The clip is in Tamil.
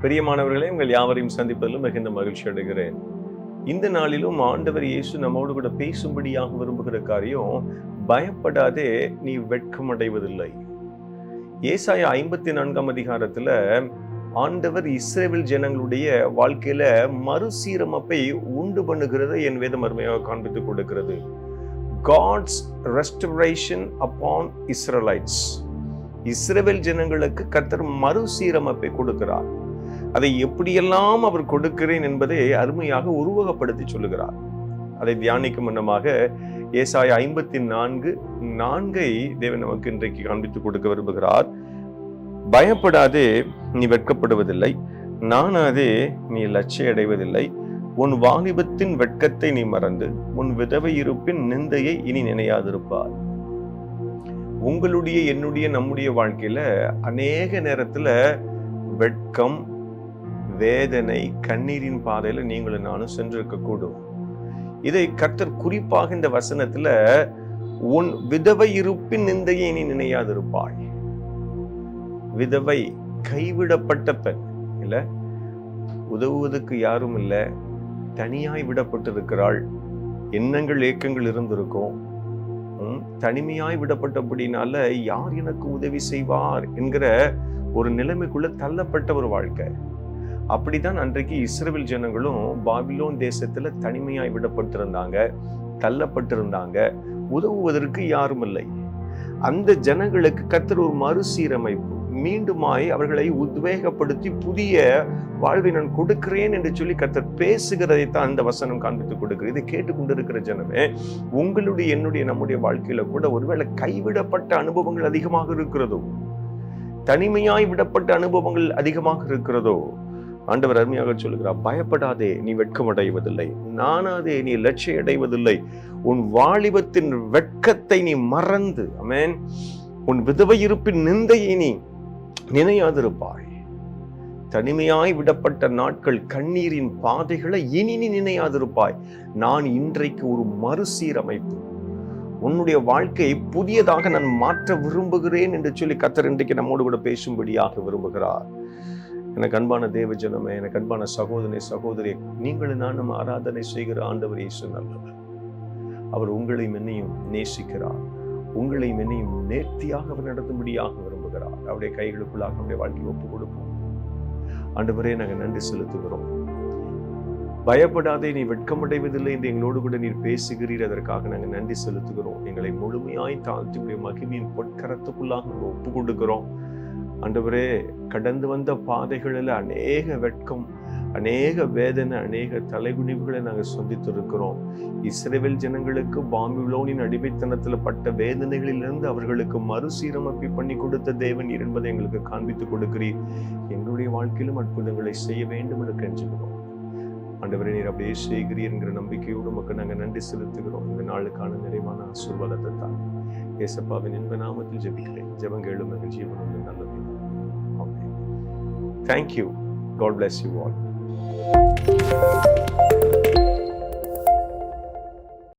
பிரியமானவர்களே உங்கள் யாவரையும் சந்திப்பதிலும் மிகுந்த மகிழ்ச்சி அடைகிறேன். இந்த நாளிலும் ஆண்டவர் இயேசு நம்மோடு கூட பேசும்படியாக விரும்புகிற காரியம் பயப்படாதே நீ வெட்கம் அடைவதில்லை ஏசாய ஐம்பத்தி நான்காம் அதிகாரத்தில் ஆண்டவர் இஸ்ரேவில் ஜனங்களுடைய வாழ்க்கையில மறுசீரமைப்பை உண்டு பண்ணுகிறத என் வேதம் அருமையாக காண்பித்துக் கொடுக்கிறது. God's restoration upon Israelites Israel ஜனங்களுக்கு கர்த்தர் மறுசீரமைப்பை கொடுக்கிறார். அதை எப்படியெல்லாம் அவர் கொடுக்கிறேன் என்பதை அருமையாக உருவகப்படுத்தி சொல்லுகிறார். அதை தியானிக்கும் முன்னமாக ஏசாய ஐம்பத்தி நான்கு நான்கை தேவன் நமக்கு இன்றைக்கு காண்பித்துக் கொடுக்க விரும்புகிறார். பயப்படாதே நீ வெட்கப்படுவதில்லை. நானாதே நீ லட்சிய அடைவதில்லை உன் வாலிபத்தின் வெட்கத்தை நீ மறந்து உன் விதவை இருப்பின் நிந்தையை இனி நினையாதிருப்பார் உங்களுடைய என்னுடைய நம்முடைய வாழ்க்கையில அநேக நேரத்துல வெட்கம் வேதனை கண்ணீரின் பாதையில் நீங்களும் நானும் சென்றிருக்க கூடும். இதை கர்த்தர் குறிப்பாக இந்த வசனத்துல உன் விதவை இருப்பின் நிந்தையை நீ நினையாதிருப்பாய். விதவை கைவிடப்பட்ட பெண் இல்ல? உதவுவதற்கு யாரும் இல்லை. தனியாய் விடப்பட்டிருக்கிறாள். எண்ணங்கள் ஏக்கங்கள் இருந்திருக்கும். தனிமையாய் விடப்பட்டபடினால யார் எனக்கு உதவி செய்வார் என்கிற ஒரு நிலைமைக்குள்ள தள்ளப்பட்ட ஒரு வாழ்க்கை. அப்படிதான் அன்றைக்கு இஸ்ரேல் ஜனங்களும் பாபிலோன் தேசத்துல தனிமையாய் விடப்பட்டிருந்தாங்க தள்ளப்பட்டிருந்தாங்க. உதவுவதற்கு யாரும் இல்லை. அந்த ஜனங்களுக்கு கத்தர் ஒரு மறுசீரமைப்பு. மீண்டுமாய் அவர்களை உத்வேகப்படுத்தி புதிய வாழ்வை நான் கொடுக்கிறேன் என்று சொல்லி கத்தர் பேசுகிறதை தான் அந்த வசனம் காண்பித்து கொடுக்கிறது. இதை கேட்டுக்கொண்டிருக்கிற ஜனமே உங்களுடைய என்னுடைய நம்முடைய வாழ்க்கையில கூட ஒருவேளை கைவிடப்பட்ட அனுபவங்கள் அதிகமாக இருக்கிறதோ தனிமையாய் விடப்பட்ட அனுபவங்கள் அதிகமாக இருக்கிறதோ ஆண்டவர் அருமையாக சொல்லுகிறார் பயப்படாதே நீ வெட்கமடைவதில்லை. நானாதே நீ லட்சிய அடைவதில்லை உன் வாலிபத்தின் வெட்கத்தை நீ மறந்து அமேன் உன் விதவை இருப்பின் நிந்தையை நீ நினையாதிருப்பாய். தனிமையாய் விடப்பட்ட நாட்கள் கண்ணீரின் பாதைகளை இனி நீ நினையாதிருப்பாய். நான் இன்றைக்கு ஒரு மறுசீரமைப்பு. உன்னுடைய வாழ்க்கையை புதியதாக நான் மாற்ற விரும்புகிறேன் என்று சொல்லி கத்தர் இன்றைக்கு நம்மோடு கூட பேசும்படியாக விரும்புகிறார். எனக்கு அன்பான தேவ ஜனமே எனக்கு அன்பான சகோதரி சகோதரி நீங்களும் நானும் ஆராதனை செய்கிற ஆண்டவர் இயேசு நல்லவர். அவர் உங்களையும் என்னையும் நேசிக்கிறார். உங்களையும் என்னையும் நேர்த்தியாக அவர் நடத்தும்படியாக விரும்புகிறார். அவருடைய கைகளுக்குள்ளாக நம்முடைய வாழ்க்கையை ஒப்பு கொடுப்போம். ஆண்டவரே நாங்கள் நன்றி செலுத்துகிறோம். பயப்படாதே நீ வெட்கமடைவதில்லை என்று எங்களோடு கூட நீர் பேசுகிறீர். அதற்காக நாங்கள் நன்றி செலுத்துகிறோம். எங்களை முழுமையாய் தாழ்த்தி மகிமையின் பொற்கரத்துக்குள்ளாக ஒப்பு கொடுக்கிறோம். ஆண்டவரே கடந்து வந்த பாதைகளில் அநேக வெட்கம் அநேக வேதனை அநேக தலைகுனிவுகளை நாங்கள் சந்தித்திருக்கிறோம். இஸ்ரேவேல் ஜனங்களுக்கு பாம்பிலோனின் அடிமைத்தனத்தில் பட்ட வேதனைகளிலிருந்து அவர்களுக்கு மறுசீரமைப்பு பண்ணி கொடுத்த தேவன் என்பதை எங்களுக்கு காண்பித்துக் கொடுக்கிறீர். எங்களுடைய வாழ்க்கையிலும் அற்புதங்களை செய்ய வேண்டும் என்று கெஞ்சுகிறோம். ஆண்டவரே நீர் அப்படியே செய்கிறீர் என்கிற நம்பிக்கையோடு நமக்கு நாங்கள் நன்றி செலுத்துகிறோம். இந்த நாளுக்கான நிறைவான ஆசீர்வாதத்தை தான் ஏசப்பாவின் இன்ப நாமத்தில் ஜெபிக்கிறேன். ஜெபங்கேளும் எங்கள் ஜீவனும் நல்லது thank you God bless you all.